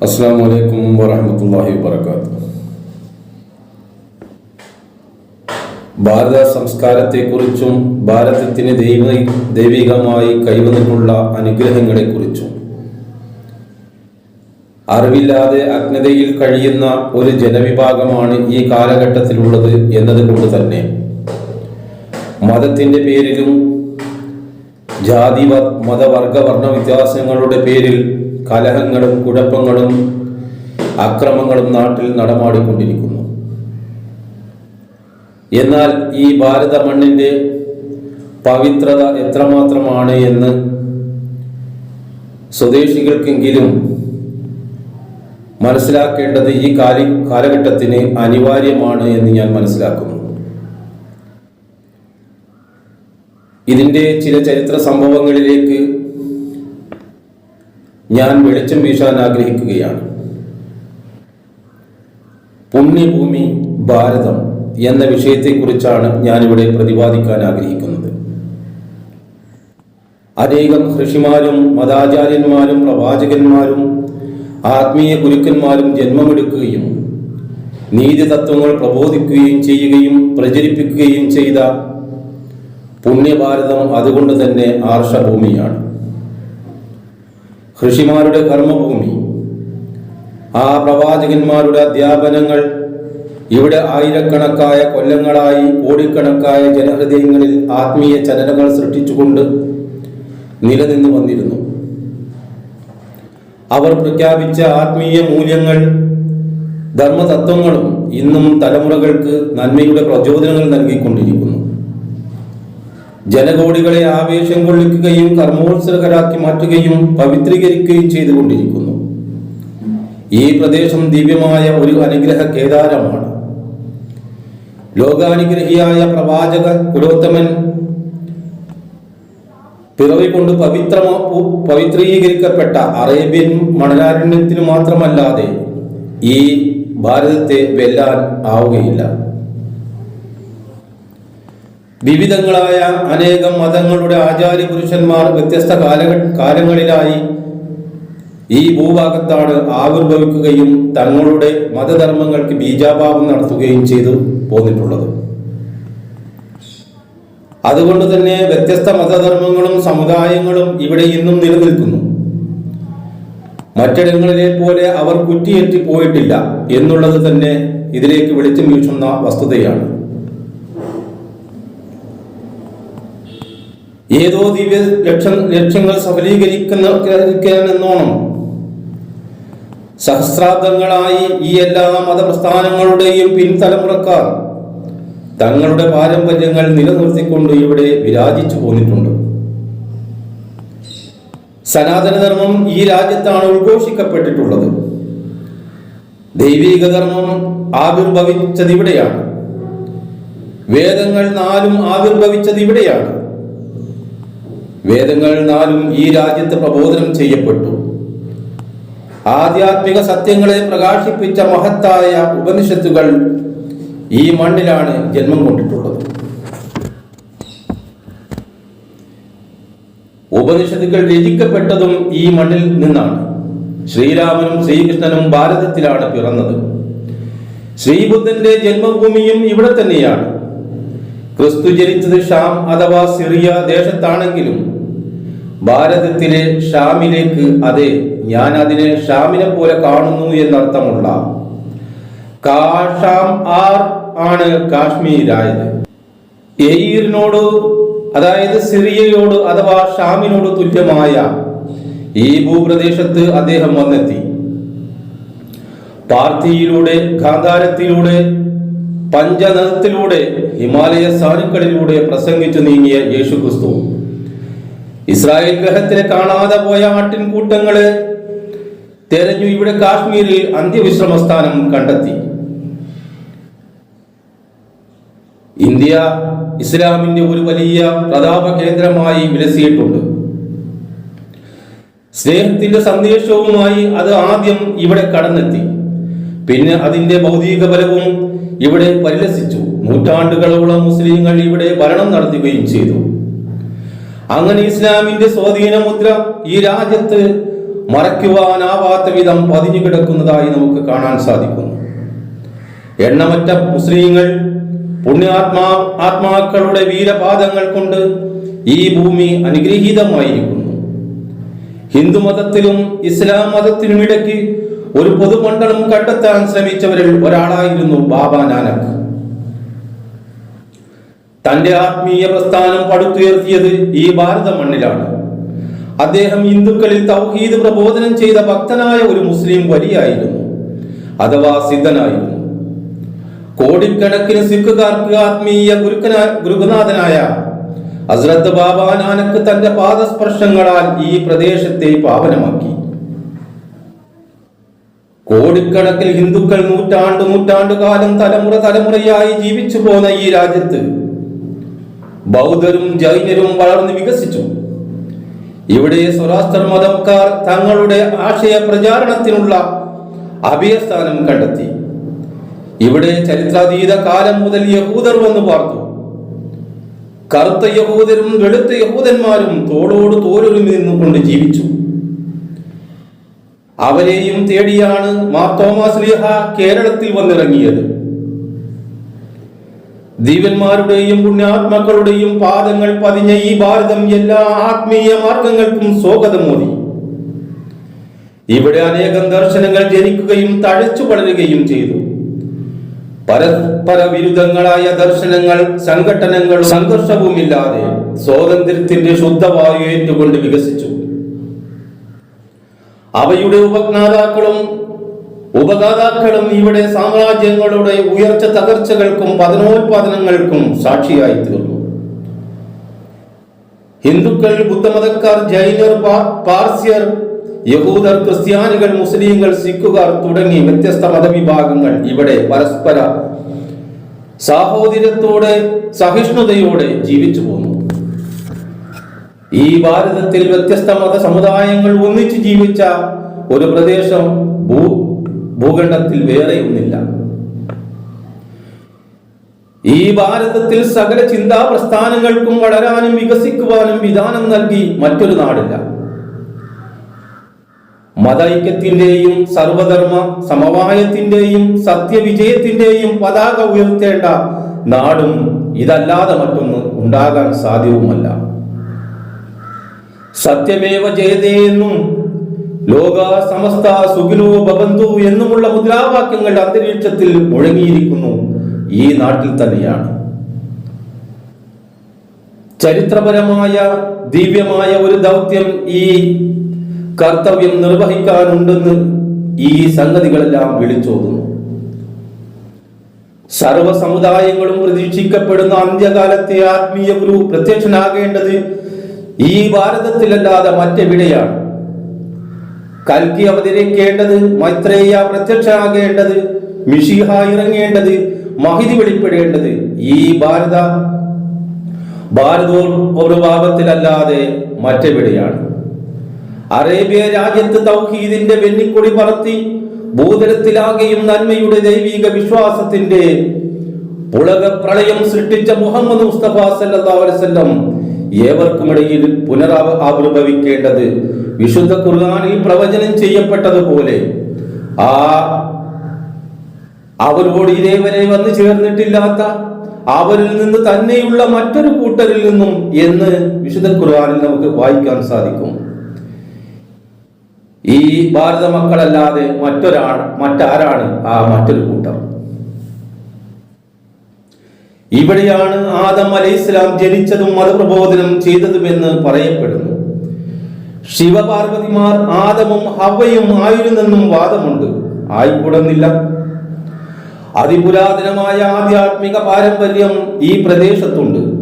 അസ്സാം വലൈക്കും വറഹമത്തല്ലാഹി വാത്തു ഭാരത സംസ്കാരത്തെക്കുറിച്ചും ഭാരതത്തിന് ദൈവ ദൈവികമായി കൈവന്നിട്ടുള്ള അനുഗ്രഹങ്ങളെക്കുറിച്ചും അറിവില്ലാതെ അജ്ഞതയിൽ കഴിയുന്ന ഒരു ജനവിഭാഗമാണ് ഈ കാലഘട്ടത്തിലുള്ളത് എന്നതുകൊണ്ട് തന്നെ മതത്തിന്റെ പേരിലും ജാതി മതവർഗ വർണ വ്യത്യാസങ്ങളുടെ പേരിൽ കലഹങ്ങളും കുഴപ്പങ്ങളും അക്രമങ്ങളും നാട്ടിൽ നടമാടിക്കൊണ്ടിരിക്കുന്നു. എന്നാൽ ഈ ഭാരത മണ്ണിന്റെ പവിത്രത എത്രമാത്രമാണ് എന്ന് സ്വദേശികൾക്കെങ്കിലും മനസ്സിലാക്കേണ്ടത് ഈ കാലി കാലഘട്ടത്തിന് അനിവാര്യമാണ് എന്ന് ഞാൻ മനസ്സിലാക്കുന്നു. ഇതിന്റെ ചില ചരിത്ര സംഭവങ്ങളിലേക്ക് ഞാൻ വെളിച്ചം വീശാൻ ആഗ്രഹിക്കുകയാണ്. പുണ്യഭൂമി ഭാരതം എന്ന വിഷയത്തെക്കുറിച്ചാണ് ഞാനിവിടെ പ്രതിപാദിക്കാൻ ആഗ്രഹിക്കുന്നത്. അനേകം ഋഷിമാരും മതാചാര്യന്മാരും പ്രവാചകന്മാരും ആത്മീയ ഗുരുക്കന്മാരും ജന്മമെടുക്കുകയും നീതി തത്വങ്ങൾ പ്രബോധിക്കുകയും ചെയ്യുകയും പ്രചരിപ്പിക്കുകയും ചെയ്ത പുണ്യഭാരതം അതുകൊണ്ട് തന്നെ ആർഷഭൂമിയാണ്. ഋഷിമാരുടെ കർമ്മഭൂമി. ആ പ്രവാചകന്മാരുടെ അധ്യാപനങ്ങൾ ഇവിടെ ആയിരക്കണക്കായ കൊല്ലങ്ങളായി കോടിക്കണക്കായ ജനഹൃദയങ്ങളിൽ ആത്മീയ ചലനങ്ങൾ സൃഷ്ടിച്ചുകൊണ്ട് നിലനിന്നു വന്നിരുന്നു. അവർ പ്രഖ്യാപിച്ച ആത്മീയ മൂല്യങ്ങൾ ധർമ്മതത്വങ്ങളും ഇന്നും തലമുറകൾക്ക് നന്മയുടെ പ്രചോദനങ്ങൾ നൽകിക്കൊണ്ടിരിക്കുന്നു. ജനകോടികളെ ആവേശം കൊള്ളിക്കുകയും കർമ്മോത്സവകരാക്കി മാറ്റുകയും പവിത്രീകരിക്കുകയും ചെയ്തുകൊണ്ടിരിക്കുന്നു. ഈ പ്രദേശം ദിവ്യമായ ഒരു അനുഗ്രഹ കേദാരമാണ്. ലോകാനുഗ്രഹിയായ പ്രവാചക പുരോത്തമൻ പിറവി കൊണ്ട് പവിത്രമോ പവിത്രീകരിക്കപ്പെട്ട അറേബ്യൻ മണലാരണ്യത്തിനു മാത്രമല്ലാതെ ഈ ഭാരതത്തെ വെല്ലാൻ ആവുകയില്ല. വിവിധങ്ങളായ അനേകം മതങ്ങളുടെ ആചാര്യ പുരുഷന്മാർ വ്യത്യസ്ത കാലഘ കാലങ്ങളിലായി ഈ ഭൂഭാഗത്താണ് ആവിർഭവിക്കുകയും തങ്ങളുടെ മതധർമ്മങ്ങൾക്ക് ബീജാഭാവം നടത്തുകയും ചെയ്തു പോന്നിട്ടുള്ളത്. അതുകൊണ്ട് തന്നെ വ്യത്യസ്ത മതധർമ്മങ്ങളും സമുദായങ്ങളും ഇവിടെ ഇന്നും നിലനിൽക്കുന്നു. മറ്റിടങ്ങളിലെ പോലെ അവർ കുറ്റിയേറ്റി പോയിട്ടില്ല എന്നുള്ളത് തന്നെ ഇതിലേക്ക് വെളിച്ചം വീശുന്ന വസ്തുതയാണ്. ഏതോ ദിവ്യ ലക്ഷ്യം ലക്ഷ്യങ്ങൾ സഫലീകരിക്കുന്ന സഹസ്രാബ്ദങ്ങളായി ഈ എല്ലാ മതപ്രസ്ഥാനങ്ങളുടെയും പിൻതലമുറക്കാർ തങ്ങളുടെ പാരമ്പര്യങ്ങൾ നിലനിർത്തിക്കൊണ്ട് ഇവിടെ വിരാജിച്ചു പോന്നിട്ടുണ്ട്. സനാതനധർമ്മം ഈ രാജ്യത്താണ് ഉദ്ഘോഷിക്കപ്പെട്ടിട്ടുള്ളത്. ദൈവീക ധർമ്മം ആവിർഭവിച്ചത് ഇവിടെയാണ് വേദങ്ങൾ നാലും ആവിർഭവിച്ചത് ഇവിടെയാണ് വേദങ്ങൾ നാലും ഈ രാജ്യത്ത് പ്രബോധനം ചെയ്യപ്പെട്ടു. ആധ്യാത്മിക സത്യങ്ങളെ പ്രകാശിപ്പിച്ച മഹത്തായ ഉപനിഷത്തുകൾ ഈ മണ്ണിലാണ് ജന്മം കൊണ്ടിട്ടുള്ളത്. ഉപനിഷത്തുകൾ രചിക്കപ്പെട്ടതും ഈ മണ്ണിൽ നിന്നാണ്. ശ്രീരാമനും ശ്രീകൃഷ്ണനും ഭാരതത്തിലാണ് പിറന്നത്. ശ്രീബുദ്ധന്റെ ജന്മഭൂമിയും ഇവിടെ തന്നെയാണ്. ക്രിസ്തു ജനിച്ചത് ഷാം അഥവാ സിറിയ ദേശത്താണെങ്കിലും ഭാരതത്തിലെ ഷാമിലേക്ക് അതെ ഞാൻ അതിനെ ഷാമിനെ പോലെ കാണുന്നു എന്നർത്ഥമുള്ള കാഷാം ആർ ആണ് കാശ്മീരായത്. എയിറിനോട് അതായത് സിറിയയോട് അഥവാ ഷാമിനോട് തുല്യമായ ഈ ഭൂപ്രദേശത്ത് അദ്ദേഹം വന്നെത്തി. പാർത്തിയിലൂടെ ഗാന്ധാരത്തിലൂടെ പഞ്ചനദത്തിലൂടെ ഹിമാലയ സാനുക്കളിലൂടെ പ്രസംഗിച്ചു നീങ്ങിയ യേശു ക്രിസ്തു ഇസ്രായേൽ ഗ്രഹത്തിലെ കാണാതെ പോയ ആട്ടിൻകൂട്ടങ്ങൾ തെരഞ്ഞു ഇവിടെ കാശ്മീരിൽ അന്ത്യവിശ്രമ സ്ഥാനം കണ്ടെത്തി. ഇന്ത്യ ഇസ്ലാമിന്റെ ഒരു വലിയ പ്രതാപ കേന്ദ്രമായി വിലസിയിട്ടുണ്ട്. സ്നേഹത്തിന്റെ സന്ദേശവുമായി അത് ആദ്യം ഇവിടെ കടന്നെത്തി. പിന്നെ അതിന്റെ ഭൗതിക ബലവും ഇവിടെ പരിലസിച്ചു. നൂറ്റാണ്ടുകളോളം മുസ്ലിങ്ങൾ ഇവിടെ ഭരണം നടത്തുകയും ചെയ്തു. അങ്ങനെ ഇസ്ലാമിന്റെ സ്വാധീന മുദ്ര ഈ രാജ്യത്ത് മറയ്ക്കുവാനാവാത്ത വിധം പതിഞ്ഞു കിടക്കുന്നതായി നമുക്ക് കാണാൻ സാധിക്കുന്നു. എണ്ണമറ്റ മുസ്ലിങ്ങൾ പുണ്യാത്മാ ആത്മാക്കളുടെ വീരപാദങ്ങൾ കൊണ്ട് ഈ ഭൂമി അനുഗ്രഹീതമായിരിക്കുന്നു. ഹിന്ദു മതത്തിലും ഇസ്ലാം മതത്തിനും ഇടയ്ക്ക് ഒരു പൊതുമണ്ഡലം കണ്ടെത്താൻ ശ്രമിച്ചവരിൽ ഒരാളായിരുന്നു ബാബ നാനക്. തന്റെ ആത്മീയ പ്രസ്ഥാനം പടുത്തുയർത്തിയത് ഈ ഭാരത മണ്ണിലാണ്. അദ്ദേഹം ഹിന്ദുക്കളിൽ തൗഹീദ് പ്രബോധനം ചെയ്ത ഭക്തനായ ഒരു മുസ്ലിം വലിയായിരുന്നു അഥവാ സിദ്ധനായിരുന്നു. കോടിക്കണക്കിന് സിഖുകാർക്ക് ആത്മീയ ഗുരുക്കനാ ഗുരുനാഥനായ ഹസ്രത്ത് ബാബ നാനക്ക് തന്റെ പാദസ്പർശങ്ങളാൽ ഈ പ്രദേശത്തെ പാവനമാക്കി. കോടിക്കണക്കിൽ ഹിന്ദുക്കൾ നൂറ്റാണ്ട് നൂറ്റാണ്ടുകാലം തലമുറ തലമുറയായി ജീവിച്ചു പോന്ന ഈ രാജ്യത്ത് ബൗദ്ധരും ജൈനരും വളർന്നു വികസിച്ചു. ഇവിടെ സ്വരാഷ്ട്ര മതക്കാർ തങ്ങളുടെ ആശയ പ്രചാരണത്തിനുള്ള അഭയസ്ഥാനം കണ്ടെത്തി. ഇവിടെ ചരിത്രാതീത കാലം മുതൽ യഹൂദർ വന്നു പാർത്തു. കറുത്ത യഹൂദരും വെളുത്ത യഹൂദന്മാരും തോളോട് തോലൊരുമി നിന്നുകൊണ്ട് ജീവിച്ചു. അവരെയും തേടിയാണ് മാർത്തോമാ ലീഹ കേരളത്തിൽ വന്നിറങ്ങിയത്. ദിവ്യന്മാരുടെയും പുണ്യാത്മാക്കളുടെയും പാദങ്ങൾ പതിഞ്ഞ ഈ ഭാരതം എല്ലാ ആത്മീയ മാർഗങ്ങൾക്കും സ്വാഗതമോതി ഇവിടെ അനേകം ദർശനങ്ങൾ ജനിക്കുകയും തഴച്ചു വളരുകയും ചെയ്തു. പരസ്പര വിരുദ്ധങ്ങളായ ദർശനങ്ങൾ സംഘടനകളും സംഘർഷവുമില്ലാതെ സ്വാതന്ത്ര്യത്തിന്റെ ശുദ്ധവായു ഏറ്റുകൊണ്ട് വികസിച്ചു. അവയുടെ ഉപജ്ഞാതാക്കളും ഉപഗാതാക്കളും ഇവിടെ സാമ്രാജ്യങ്ങളുടെ ഉയർച്ച തകർച്ചകൾക്കും പതനോത്പാദനങ്ങൾക്കും സാക്ഷിയായി തീർന്നു ഹിന്ദുക്കൾ ബുദ്ധമതക്കാർ ജൈനർ പാർസ്യർ യഹൂദർ ക്രിസ്ത്യാനികൾ മുസ്ലിങ്ങൾ സിഖുകാർ തുടങ്ങി വ്യത്യസ്ത മതവിഭാഗങ്ങൾ ഇവിടെ പരസ്പര സാഹോദര്യത്തോടെ സഹിഷ്ണുതയോടെ ജീവിച്ചു പോന്നു. ഈ ഭാരതത്തിൽ വ്യത്യസ്ത മത സമുദായങ്ങൾ ഒന്നിച്ച് ജീവിച്ച ഒരു പ്രദേശം ഭൂ ഭൂഖണ്ഡത്തിൽ വേറെയൊന്നില്ല. ഈ ഭാരതത്തിൽ സകല ചിന്താ പ്രസ്ഥാനങ്ങൾക്കും വളരാനും വികസിക്കുവാനും വിധാനം നൽകി മറ്റൊരു നാടില്ല. മതൈക്യത്തിന്റെയും സർവധർമ്മ സമവായത്തിന്റെയും സത്യവിജയത്തിന്റെയും പതാക ഉയർത്തേണ്ട നാടും ഇതല്ലാതെ മറ്റൊന്ന് ഉണ്ടാകാൻ സാധ്യവുമല്ല. സത്യമേവ ജയതേ എന്നും ലോക സമസ്ത സുഖിനോ ഭവന്തു എന്നുമുള്ള മുദ്രാവാക്യങ്ങൾ അന്തരീക്ഷത്തിൽ മുഴങ്ങിയിരിക്കുന്നു. ഈ നാട്ടിൽ തന്നെയാണ്. ചരിത്രപരമായ ദിവ്യമായ ഒരു ദൗത്യം ഈ കർത്തവ്യം നിർവഹിക്കാനുണ്ടെന്ന് ഈ സംഗതികളെല്ലാം വിളിച്ചോതുന്നു. സർവ സമുദായങ്ങളും പ്രതീക്ഷിക്കപ്പെടുന്ന അന്ത്യകാലത്തെ ആത്മീയ ഗുരു പ്രത്യക്ഷനാകേണ്ടത് ഈ ഭാരതത്തിലല്ലാതെ മറ്റെവിടെയാണ്? കൽക്കി അവതരിക്കേണ്ടത് മൈത്രേയ പ്രത്യക്ഷനാകേണ്ടത് മിഷിഹ ഇറങ്ങേണ്ടത് മഹിതി വെളിപ്പെടേണ്ടത് ഈ ഭാരത ഭാരതവും ഒരു ഭാവത്തിലല്ലാതെ മറ്റെവിടെയാണ്? അറേബ്യ രാജ്യത്ത് തൗഹീദിന്റെ വെന്നിക്കൊടി പറത്തി ഭൂതലത്തിലാകെയും നന്മയുടെ ദൈവിക വിശ്വാസത്തിന്റെ പുളക പ്രളയം സൃഷ്ടിച്ച മുഹമ്മദ് മുസ്തഫ വസല്ലം ഏവർക്കുമിടയിൽ പുനരാവ ആവിർഭവിക്കേണ്ടത് വിശുദ്ധ ഖുർആനിൽ പ്രവചനം ചെയ്യപ്പെട്ടതുപോലെ. ആ അവരോട് ഇതേവരെ വന്നു ചേർന്നിട്ടില്ലാത്ത അവരിൽ നിന്ന് തന്നെയുള്ള മറ്റൊരു കൂട്ടരിൽ നിന്നും എന്ന് വിശുദ്ധ ഖുർആനിൽ നമുക്ക് വായിക്കാൻ സാധിക്കും. ഈ ഭാരത മക്കളല്ലാതെ മറ്റൊരാൾ മറ്റാരാണ് ആ മറ്റൊരു കൂട്ടർ ഇവിടെയാണ് ആദം അലൈഹി ഇസ്ലാം ജനിച്ചതും മതപ്രബോധനം ചെയ്തതുമെന്ന് പറയപ്പെടുന്നു. ശിവപാർവതിമാർ ആദമും ഹവയും ആയിരുന്നെന്നും വാദമുണ്ട്. ആയിക്കൂടുന്നില്ല. അതിപുരാതനമായ ആധ്യാത്മിക പാരമ്പര്യം ഈ പ്രദേശത്തുണ്ട്.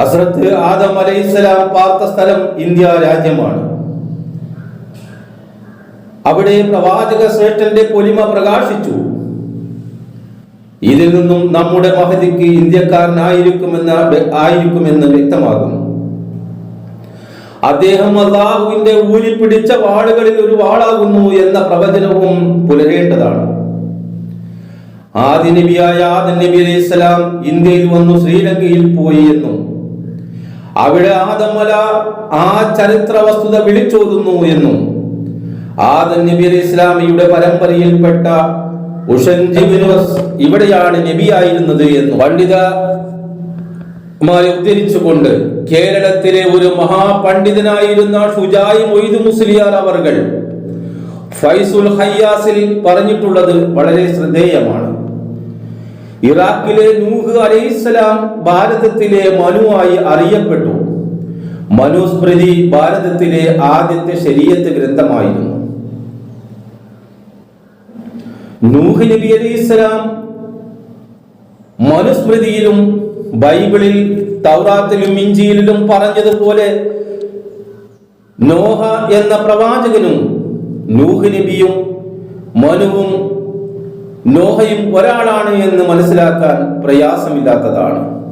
അസ്രത്ത് ആദം അലൈഹിസ്സലാം പാർത്ത സ്ഥലം ഇന്ത്യ രാജ്യമാണ്. അവിടെ പ്രവാചക ശ്രേഷ്ഠന്റെ പൊലിമ പ്രകാശിച്ചു. ഇതിൽ നിന്നും നമ്മുടെ മഹതിക്ക് ഇന്ത്യക്കാരനായിരിക്കുമെന്ന ആയിരിക്കുമെന്ന് വ്യക്തമാകുന്നു. അദ്ദേഹം അള്ളാഹുവിന്റെ ഊരിപ്പിടിച്ച വാളുകളിൽ ഒരു വാളാകുന്നു എന്ന പ്രവചനവും പുലരേണ്ടതാണ്. ആദി നബിയായ ആദൻ നബി അലൈഹി സ്വലാം ഇന്ത്യയിൽ വന്നു ശ്രീലങ്കയിൽ പോയി എന്നും അവിടെ ആദമല ആ ചരിത്ര വസ്തുത വിളിച്ചോതുന്നു എന്നും ആദൻ നബി അലൈഹി ഇസ്ലാമിയുടെ പരമ്പരയിൽപ്പെട്ട ഉഷൻജിബിനുസ് ഇവിടെയാണ് നബിയായിരുന്നത് എന്ന് പണ്ഡിത ഉദ്ധരിച്ചുകൊണ്ട് കേരളത്തിലെ ഒരു മഹാപണ്ഡിതനായിരുന്ന ഷുജായി മൊയ്തു മുസ്ലിയാർ അവർകൾ ഫൈസുൽ ഹയ്യാസിൽ പറഞ്ഞിട്ടുള്ളത് വളരെ ശ്രദ്ധേയമാണ്. ഇറാഖിലെ നൂഹ് അലൈഹിസ്സലാം ഭാരതത്തിലെ മനുവായി അറിയപ്പെട്ടു. മനുസ്മൃതി ഭാരതത്തിലെ ആദ്യത്തെ ശരീരത്ത് ഗ്രന്ഥമായിരുന്നു. നൂഹ് നബി അലൈഹിസ്സലാം മനുസ്മൃതിയിലും ബൈബിളിൽ തൗറാത്തിലും ഇഞ്ചിയിലും പറഞ്ഞതുപോലെ നോഹ എന്ന പ്രവാചകനും നൂഹ് നബിയും മനുവും നോഹയും ഒരാളാണ് എന്ന് മനസ്സിലാക്കാൻ പ്രയാസമില്ലാത്തതാണ്.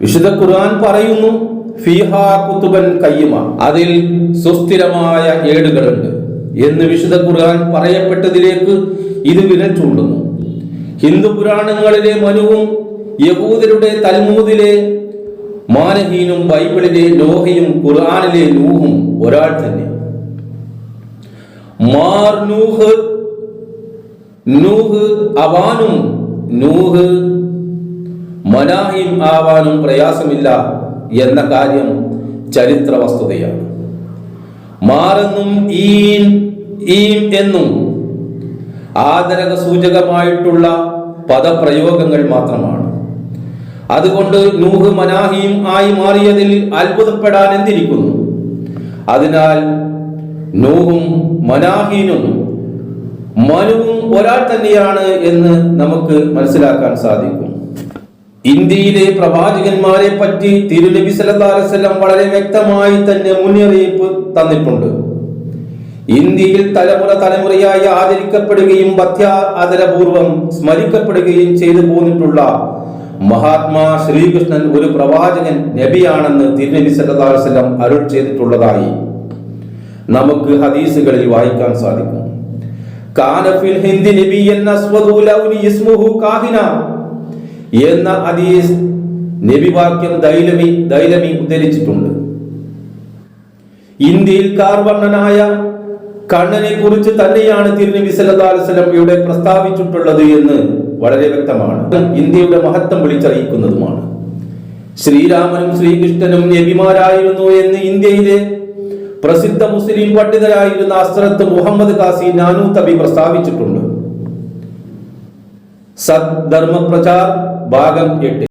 വിശുദ്ധ ഖുർആൻ പറയുന്നു ഫീഹാ കുത്തുബൻ കയ്യുമ. അതിൽ സുസ്ഥിരമായ ഏടുകളുണ്ട്. എന്ന് വിശുദ്ധ ഖുർആൻ പറയപ്പെട്ടതിലേക്ക് ഇത് വിരൽ ചൂണ്ടുന്നു. ഹിന്ദു പുരാണങ്ങളിലെ മനുവും യഹൂദരുടെ തൽമൂദിലെ മാനഹീനും ബൈബിളിലെ ലോഹയും ഖുർആാനിലെ നൂഹും ഒരാൾ തന്നെ. മാർ നൂഹ് നൂഹ് അവാനും നൂഹ് മനാഹിം ആവാനും പ്രയാസമില്ല എന്ന കാര്യം ചരിത്ര വസ്തുതയാണ് മാറെന്നും ഈൻ ഈം എന്നും ആദരക സൂചകമായിട്ടുള്ള പദപ്രയോഗങ്ങൾ മാത്രമാണ്. അതുകൊണ്ട് നൂഹ് മനാഹിയും ആയി മാറിയതിൽ അത്ഭുതപ്പെടാൻ എന്തിരിക്കുന്നു? അതിനാൽ നൂഹും മനാഹീനും മനുവും ഒരാൾ തന്നെയാണ് എന്ന് നമുക്ക് മനസ്സിലാക്കാൻ സാധിക്കും. ഇന്ത്യയിലെ പ്രവാചകന്മാരെ പറ്റി തിരുനബി വസല്ലം വളരെ വ്യക്തമായി തന്നെ മുന്നറിയിപ്പ് തന്നിട്ടുണ്ട്. ഇന്ത്യയിൽ തലമുറ തലമുറയായി ആദരിക്കപ്പെടുകയും ആദരപൂർവം സ്മരിക്കപ്പെടുകയും ചെയ്തു പോന്നിട്ടുള്ള മഹാത്മാ ശ്രീകൃഷ്ണൻ ഒരു പ്രവാചകൻ നബിയാണെന്ന് തിരുനബി വസല്ലം അരുൾ ചെയ്തിട്ടുള്ളതായി നമുക്ക് ഹദീസുകളിൽ വായിക്കാൻ സാധിക്കും. കാനഫിൽ ഹിന്ദി നബി കാഹിന എന്ന ഹദീസ് നബിവാക്യം ദൈലമി ദൈലമി ഉദ്ധരിച്ചിട്ടുണ്ട്. ഇന്ത്യയിൽ കാർവർണനായ കണ്ണനെ കുറിച്ച് തന്നെയാണ് തിരുനബി വസല്ലം ഇവിടെ പ്രസ്താവിച്ചിട്ടുള്ളത് എന്ന് വളരെ വ്യക്തമാണ്. ഇന്ത്യയുടെ മഹത്വം വിളിച്ചറിയിക്കുന്നതുമാണ്. ശ്രീരാമനും ശ്രീകൃഷ്ണനും നബിമാരായിരുന്നു എന്ന് ഇന്ത്യയിലെ പ്രസിദ്ധ മുസ്ലിം പണ്ഡിതരായിരുന്ന അസ്രത്ത് മുഹമ്മദ് കാസി നാനൂ തബി പ്രസ്താവിച്ചിട്ടുണ്ട്. सदर्म प्रचार भाग एट।